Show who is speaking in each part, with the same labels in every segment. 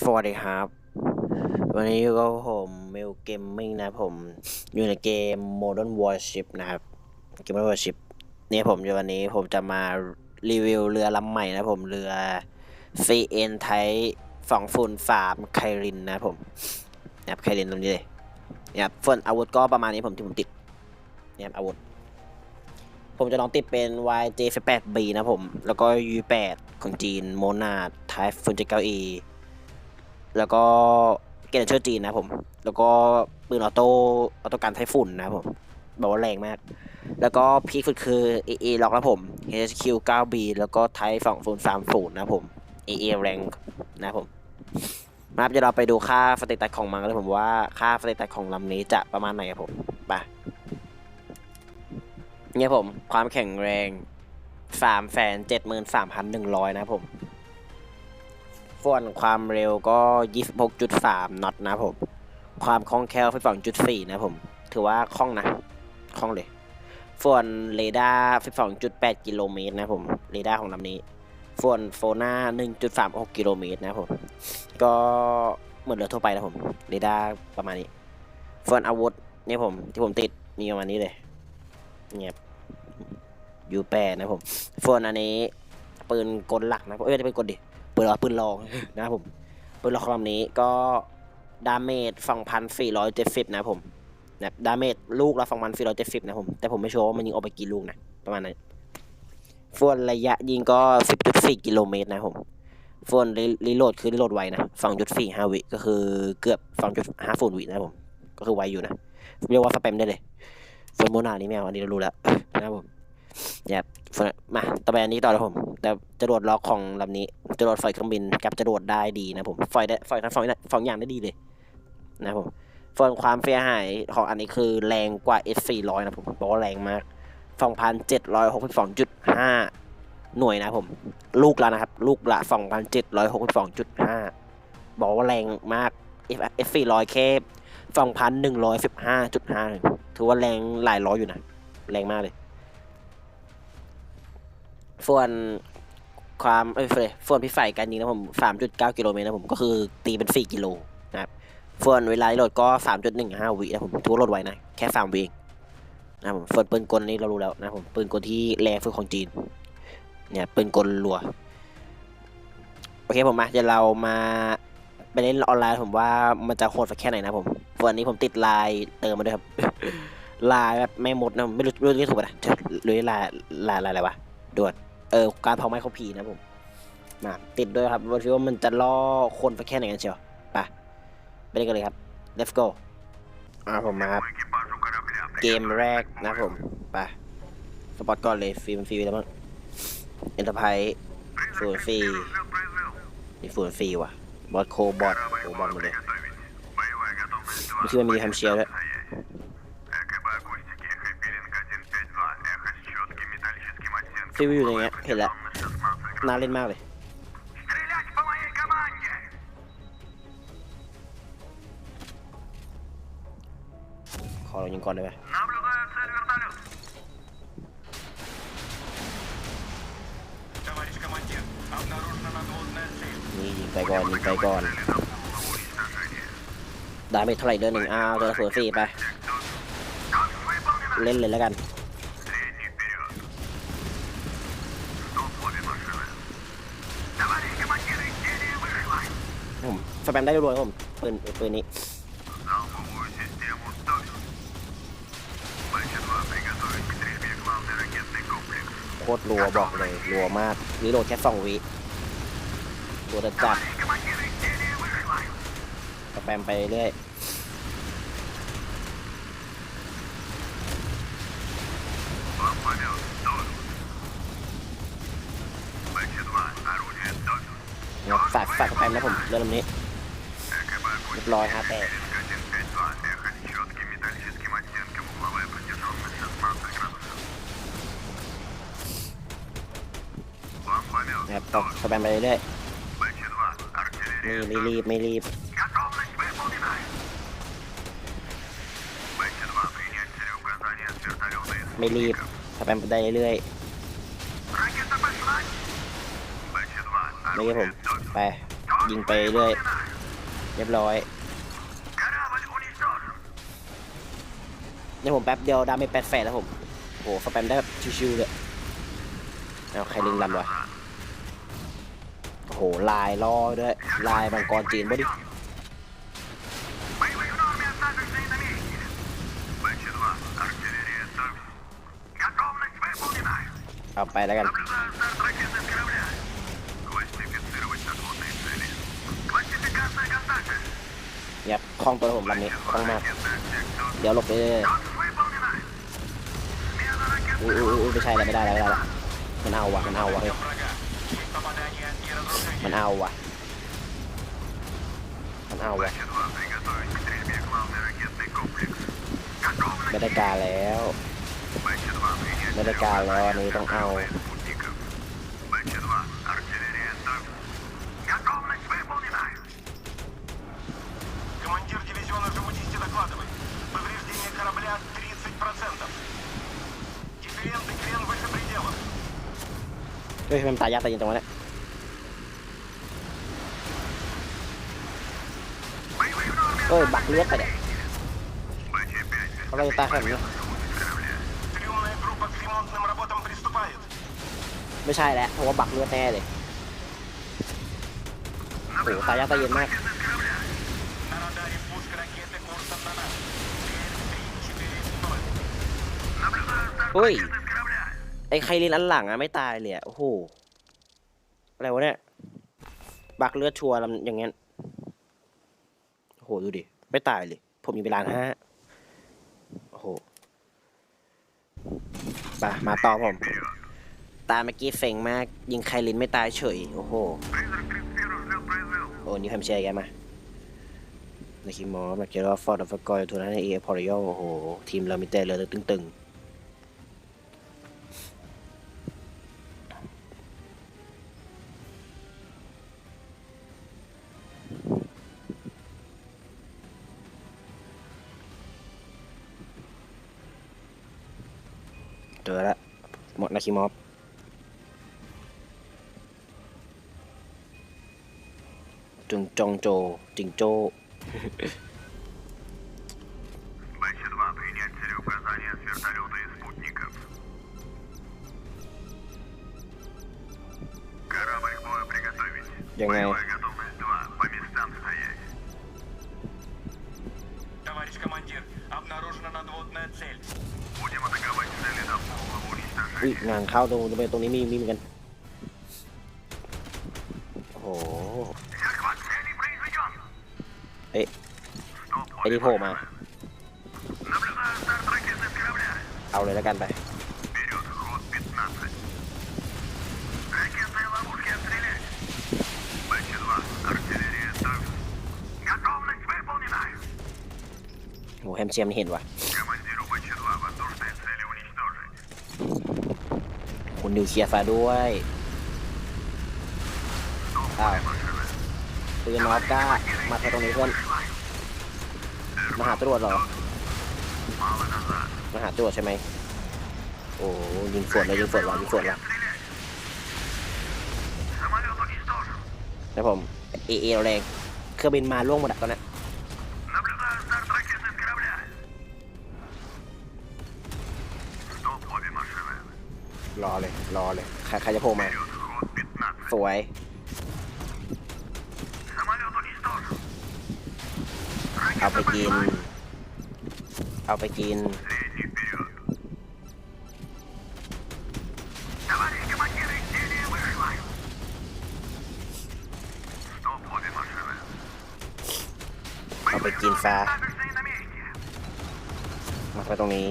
Speaker 1: สวัสดีครับ วันนี้อยู่กับผมเมลเกมมิ่งนะผมอยู่ในเกม Modern Warship นะครับเกม Modern Warship เนี่ยผมอยู่วันนี้ผมจะมารีวิวเรือลำใหม่นะผมเรือ CN ไทยสองฝุ่นฟาร์มไครินนะผมนะครับไครินตรงนี้เลยนี่ครับส่วนอาวุธก็ประมาณนี้ผมที่ผมติดนี่ครับอาวุธ ผมจะลองติดเป็น YJ18B นะผม แล้วก็ U8 ของจีนโมนาไทป์ฟุนเจเก้า E แล้วก็เกนเชอร์จีนนะผม แล้วก็ปืนออโต้ออโต้การไทฝุ่นนะผมบอกว่าแรงมาก แล้วก็พีคสุดคือ AA ล็อกนะผม HQ 9B แล้วก็ไทป์2030นนะผม AA แรงนะผมมาครับเดี๋ยวเราไปดูค่าสเตตัสของมันเลยผมว่าค่าสเตตัสของลำนี้จะประมาณไหนครับผมไปเนี่ยผมความแข็งแรงสามแสนเจ็ดหมื่นสามพันหนึ่งร้อยนะผม ส่วนความเร็วก็ 26.3น็อตนะผม ความคล่องแคล่ว12.4 นะผม ถือว่าคล่องนะคล่องเลย ส่วนเรดาร์12.8 กิโลเมตรนะผม เรดาร์ของลำนี้ ส่วนโฟน่า1.36 กิโลเมตรนะผม ก็เหมือนเรือทั่วไปนะผม เรดาร์ประมาณนี้ ส่วนอาวุธนี่ผมที่ผมติดมีประมาณนี้เลย เงียบยูแปดนะผม ส่วนอันนี้ ปืนกลหลักนะเอ้ยจะเป็นกลดิปืนรอปืนรองนะครับผมปืนรองลำนี้ก็ดาเมจ2,470นะครับผมนะดาเมจลูกละ2,470นะครับผมแต่ผมไม่ชัวร์ว่ามันยิงออกไปกี่ลูกนะประมาณนั้นส่วนระยะยิงก็10.4กิโลเมตรนะผมส่วนรีโหลดคือรีโหลดไวนะ2.45วิก็คือเกือบ2.50วินะผมก็คือไวอยู่นะเรียกว่าสแปมได้เลยส่วนโมนานี่ไม่เอาอันนี้เรารู้แล้วนะครับผม นี่ยมาต่อไปอันนี้ต่อเลยผมแต่จรวดล็อกของลำนี้จรวดไฟเครื่องบินกับจรวดได้ดีนะผมไฟได้ไฟทั้งสองอย่างสองอย่างได้ดีเลยนะผมส่วนความเสียหายของอันนี้คือแรงกว่า S 400 นะผมบอกว่าแรงมาก 2,762.5 หน่วยนะผม ลูกละนะครับ ลูกละ 2,762.5 บอกว่าแรงมาก F F 400 แค่2,115.5 ถือว่าแรงหลายร้อยอยู่นะ แรงมากเลย ส่วนความเอ้ยเฟรส่วนพิสัยการยิงนะผม3.9กิโลเมตรนะผมก็คือตีเป็น4กิโลนะครับส่วนเวลาโหลดก็3.15วินะผมทุกโหลดไวนะแค่3วิเองนะผมส่วนปืนกลนี่เรารู้แล้วนะผมปืนกลที่แรงสุดของจีนเนี่ยปืนกลรัวโอเคผมมาเดี๋ยวเรามาไปเล่นออนไลน์ผมว่ามันจะโหดสักแค่ไหนนะผมส่วนอันนี้ผมติดลน์เติมมาด้วยครับลน์แบบไม่หมดนะไม่รู้รู้เรียกถูกป่ะนะหรือลน์ไลน์อะไรวะด่วน เออการเผาไม้เขาผีนะผมมาติดด้วยครับว่าว่ามันจะล่อคนไปแค่ไหนกันเชียวไปไปเล่นกันเลยครับ let's go อ่าผมมาครับเกมแรกนะครับผมไปสปอตก่อนเลยฟรีมันฟรีไปแล้วมั้งเอ็นเตอร์ไพรส์ฟูนฟรีนี่ฟูนฟรีว่ะบอทโคบอทโอบอทหมดเลยไม่คิดว่ามีทำเชียร์ด้วย ซิวอยู่ในเงี้ยเห็นแล้วน่าเล่นมากเลยขอเรายิงก่อนได้ไหมนี่ยิงไปก่อนยิงไปก่อนได้ไม่เท่าไหร่เดือนหนึ่งอ้าวเดือนศูนย์สี่ไป เล่นเลยแล้วกัน สแปมได้รัวยครับผมปืนปืนนี้โคตรรัวบอกเลยรัวมากรีโหลดแค่สองวิตัวจจับสแปมไปเรื่อยสัตว์สัตว์สแปมนะผมเรื่องนี้ เรียบร้อยฮะแต่นะครับตกสแปมไปเรื่อยนี่ไม่รีบไม่รีบไม่รีบสแปมไปเรื่อยไม่ใช่ผมไปยิงไปเรื่อย เรียบร้อยเดี๋ยวผมแป๊บเดียวดาเมจแปดแฝดแล้วผมโหสแปมได้แบบชิวๆเลยเอาใครลิงลำวะโอ้โหลายล่อด้วยลายบางกรจีนบ่ดิเอาไปแล้วกัน เนี่ยคล้องตัวผมลำนี้คล้องมาก เดี๋ยวหลบไปเลยอู้อู้ไม่ใช่แล้วไม่ได้แล้วไม่ได้แล้วมันเอาว่ะมันเอาว่ะมันเอาว่ะมันเอาว่ะไม่ได้การแล้วไม่ได้การแล้วนี้ต้องเอา ฮ้ยมันตายยากตายเย็นตรงนั้น
Speaker 2: Боевые нормы
Speaker 1: เอ้ยบักเลือดไปเนี่ย
Speaker 2: Б-5,
Speaker 1: เขาเราจะตายแค่นี้
Speaker 2: корабля. Трюмная группа к ремонтным работам приступает.
Speaker 1: ไม่ใช่แล้วเพราะว่าบักเลือดแน่เลยโอ้โหตายยากตายเย็นมาก
Speaker 2: Ракеты с корабля. На радаре пуск ракеты курсом на нас. Цель 3-4-0. Наблюдаю
Speaker 1: ไอ้ใครเล่นอันหลังอะไม่ตายเลยอะโอ้โห อะไรวะเนี่ย บักเลือดชัวร์ลำอย่างเงี้ยโอ้โห ดูดิ ไม่ตายเลย ผมมีเวลาห้าโอ้โหไปมาต่อผม ตาเมื่อกี้เฟ่งมาก ยิงใครลินไม่ตายเฉย โอ้โห โอ้โหนี่ทำเชียร์แกมาในคิมอสแมกเกอร์ฟอร์ดอฟกอยทูนันเอพอริโอโอ้โห ทีมเรามีแต่เลือตึงๆ เจอละหมดนาคิมอฟจึงจงโจจิงโจ
Speaker 2: ยังไง
Speaker 1: ฮ้ยงานเข้าตรงตรงตรงนี้มีมีเหมือนกัน โอ้โหเอ๊ะไอ้นี่โผล่มา เอาเลยแล้วกันไป โหแฮมเชียมนี่เห็นวะ นิวเคลียร์ซะด้วย
Speaker 2: อ้าว
Speaker 1: ปืนนอตก้ามาแค่ตรงนี้เพื่อนมาหาตรวจเหรอมาหาตรวจใช่ไหมโอ้ยิงสวนเลยยิงสวนว่ะยิงสวนว่ะนะผมเอเอแรงเครื่องบินมาล่วงหมดอะตอนนี้
Speaker 2: น
Speaker 1: รอเลย รอเลย ใครใครจะโผล่มา สวย เอาไปกิน เอาไปกิน เอาไปกินซะ มาไปตรงนี้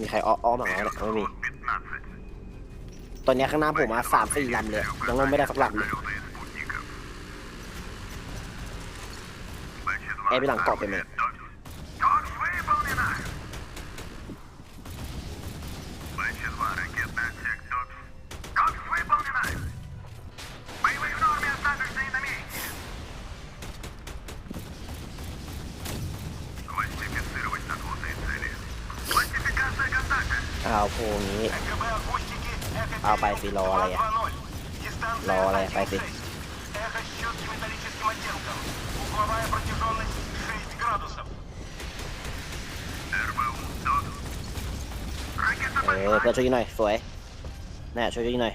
Speaker 1: มีใครอ้ออ้อมหมาเนี่ยไม่มี ตอนนี้ข้างหน้าผมมาสามสี่ลำเลยยังลงไม่ได้สักลำเลยแอ้ไปหลังเกาะไปไหม
Speaker 2: เอา
Speaker 1: พวกนี้
Speaker 2: เอาไปสิรออะไรอะ
Speaker 3: รออะไรไปสิ
Speaker 2: เออเพื่อช่วยหน่อยสวยน่ช่วยหน่อย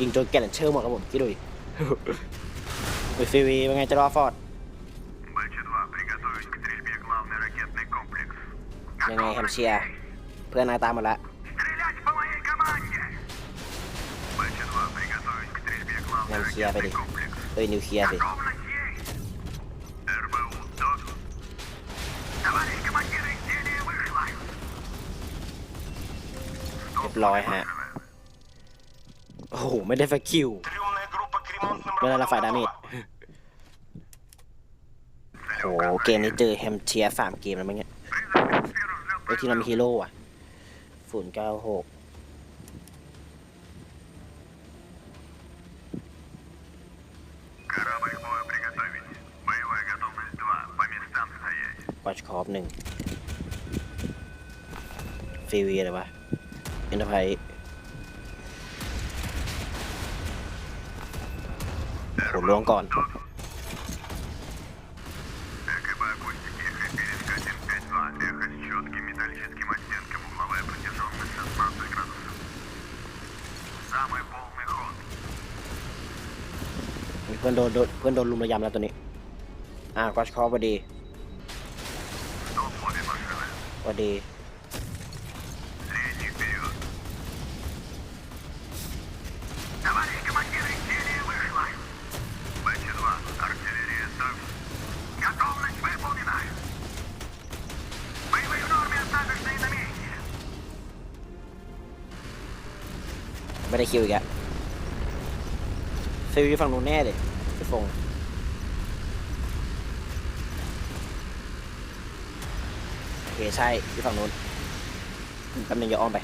Speaker 2: ยิงจนแกลนเชอร์หมดครับผมที่ดูดิไปฟีวีเป็นไงจะรอฟอร์ดยังไงแฮมเชียเพื่อนนายตามมาละ
Speaker 3: แฮมเชี
Speaker 2: ย
Speaker 3: ไปดิ
Speaker 2: เอ้ยนิวเคลียร์สิเรียบร้อยฮะ อ้โห ไม่ได้แฟกคิว
Speaker 3: Трюмная группа к ремонтным
Speaker 2: ไม่ได้ละ
Speaker 3: работам
Speaker 2: ฝ่ายดาเมจ
Speaker 3: готова.
Speaker 2: โอ้โห เกมนี้เจอแฮมเชียร์สามเกมแล้วมั้งเนี่ยไอ้ยที่เรามีฮีโร่อะศูนย์เก้าหก
Speaker 3: Корабль к бою приготовить. Боевая готовность 2. По местам стоять.
Speaker 2: วัชคอปหนึ่งฟีวีอะไรวะอินเตอร์ไพรโ ล้วงก่อนเพื่อนโดนเพื่อนโดนลุมระยำแล้วตัวนี้ อ่ากวอชคอพอดีพอดี ไม่ได้คิวอีกอะฟิวอยู่ฝั่งนู้นแน่เลยพี่ฟงโอเคใช่อยู่ฝั่งนู้นแป๊บนึงอย่าอ้อมไป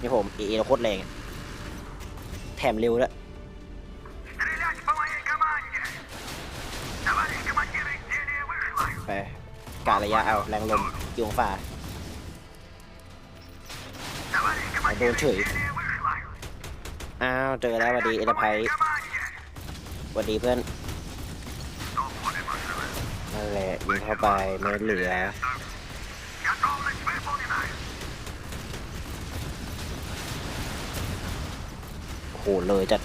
Speaker 2: นี่ผมเอเอโคตรแรงแถมเร็วแล้วยไป การะยะเอาแรงลมโยงฝ่า
Speaker 3: โด
Speaker 2: นเฉ
Speaker 3: ย
Speaker 2: อ้าวเจอแล้ววันดีเอต
Speaker 3: ภั
Speaker 2: ยวันดีเพื่อนนั่นแหละยิงเข้าไปไม่เหลือโหเลยจัด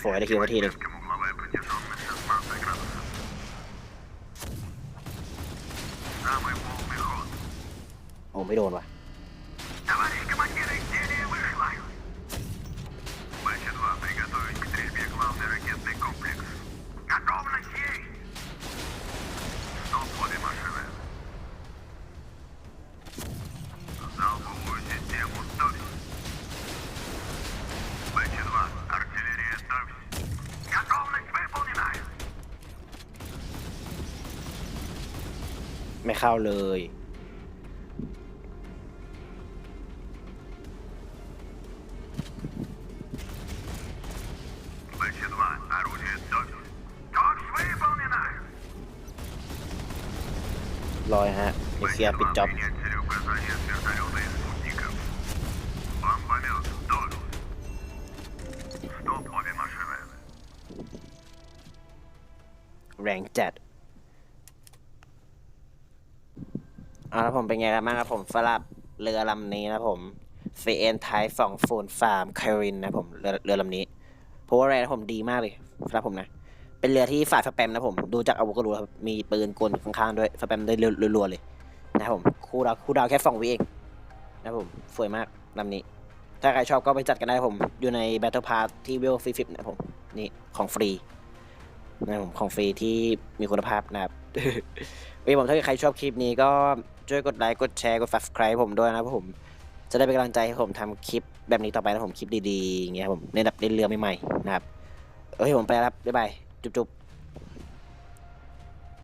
Speaker 3: for it, if you
Speaker 2: would heed it. ข้าเลย ลอยฮะเอเซียปิดจ็อบ
Speaker 1: แรงจัด เอาละผมเป็นไงกันบ้างครับผมสำหรับเรือลำนี้นะผม CN ไทยสองฟูนฟาร์มคารินนะผมเรือเรือลำนี้เพราะว่าแรงผมดีมากเลยสำหรับผมนะ เป็นเรือที่ฝ่ายสแปมนะผม ดูจากอาวุธก็รู้ครับ มีปืนกลข้างๆด้วยสแปมได้รัวๆเลย นะครับผม คู่ดาวคู่ดาวแค่สองวิเอง นะผม สวยมากลำนี้ ถ้าใครชอบก็ไปจัดกันได้ผม อยู่ใน Battle Pass ที่เวลฟรีฟินะผม นี่ของฟรี นะผม ของฟรีที่มีคุณภาพนะครับ วีผมถ้าเกิดใครชอบคลิปนี้ก็ช่วยกดไลค์กดแชร์กด subscribe ผมด้วยนะครับผมจะได้เป็นกำลังใจให้ผมทำคลิปแบบนี้ต่อไปนะผมคลิปดีๆอย่างเงี้ยผมในดับเล่นเรือใหม่ๆนะครับโอเคผมไปแล้วครับบ๊ายบายจุ๊บๆ